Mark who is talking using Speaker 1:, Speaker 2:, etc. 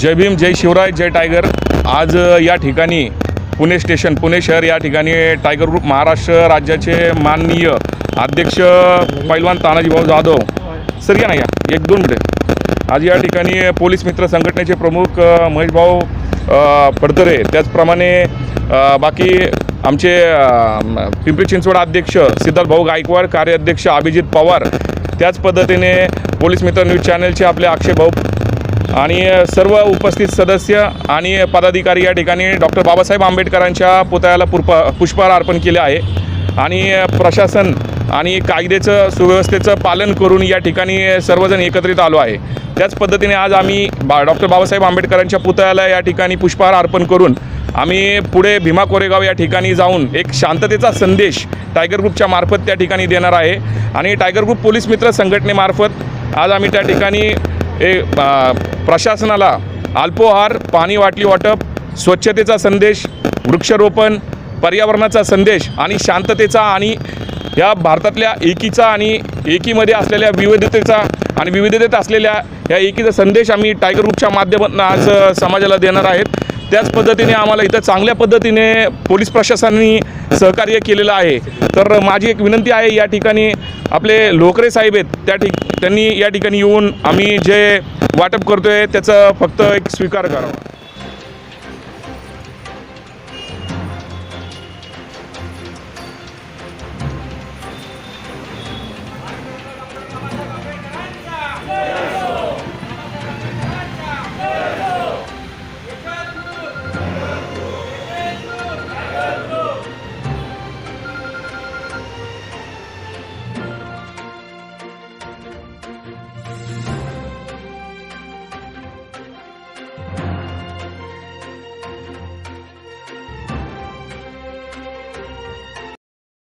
Speaker 1: जय भीम जय शिवराय जय टायगर. आज या ठिकाणी पुणे स्टेशन पुणे शहर या ठिकाणी टायगर ग्रुप महाराष्ट्र राज्याचे माननीय अध्यक्ष पैलवान तानाजी भाऊ जाधव. सर या ना या. एक दोन मिनिटे. आज या ठिकाणी पोलीस मित्र संघटनेचे प्रमुख महेशभाऊ महेश भाऊ फडतरे त्याचप्रमाणे बाकी आमचे पिंपरी चिंचवड अध्यक्ष सिद्धार्थ भाऊ गायकवाड कार्याध्यक्ष अभिजित पवार. त्याच पद्धतीने पोलीस मित्र न्यूज चॅनलचे आपले अक्षय भाऊ आणि सर्व उपस्थित सदस्य आणि पदाधिकारी या ठिकाणी डॉक्टर बाबासाहेब आंबेडकरांच्या पुतळ्याला पुष्प पुष्पहार अर्पण केले आहे. आणि प्रशासन आणि कायद्याचं सुव्यवस्थेचं पालन करून या ठिकाणी सर्वजण एकत्रित आलो आहे. त्याच पद्धतीने आज आम्ही बा डॉक्टर बाबासाहेब आंबेडकरांच्या पुतळ्याला या ठिकाणी पुष्पहार अर्पण करून आम्ही पुढे भीमा कोरेगाव या ठिकाणी जाऊन एक शांततेचा संदेश टायगर ग्रुपच्या मार्फत त्या ठिकाणी देणार आहे. आणि टायगर ग्रुप पोलीस मित्र संघटनेमार्फत आज आम्ही त्या ठिकाणी ए प्रशासनाला अल्पोहार पाणी वाटली वाटप स्वच्छतेचा संदेश वृक्षारोपण पर्यावरणाचा संदेश आणि शांततेचा आणि या भारतातल्या एकीचा आणि एकीमध्ये असलेल्या विविधतेचा आणि विविधतेत असलेल्या या एकीचा संदेश आम्ही टायगर ग्रुपच्या माध्यमातून आज समाजाला देणार आहेत. त्याच पद्धतीने आम्हाला इथं चांगल्या पद्धतीने पोलीस प्रशासनाने सहकार्य केलेलं आहे. तर माझी एक विनंती आहे या ठिकाणी आपले लोकरे साहेब आहेत त्या ठिक त्यांनी या ठिकाणी येऊन आम्ही जे वाटप करतो आहे त्याचं फक्त एक स्वीकार करावा.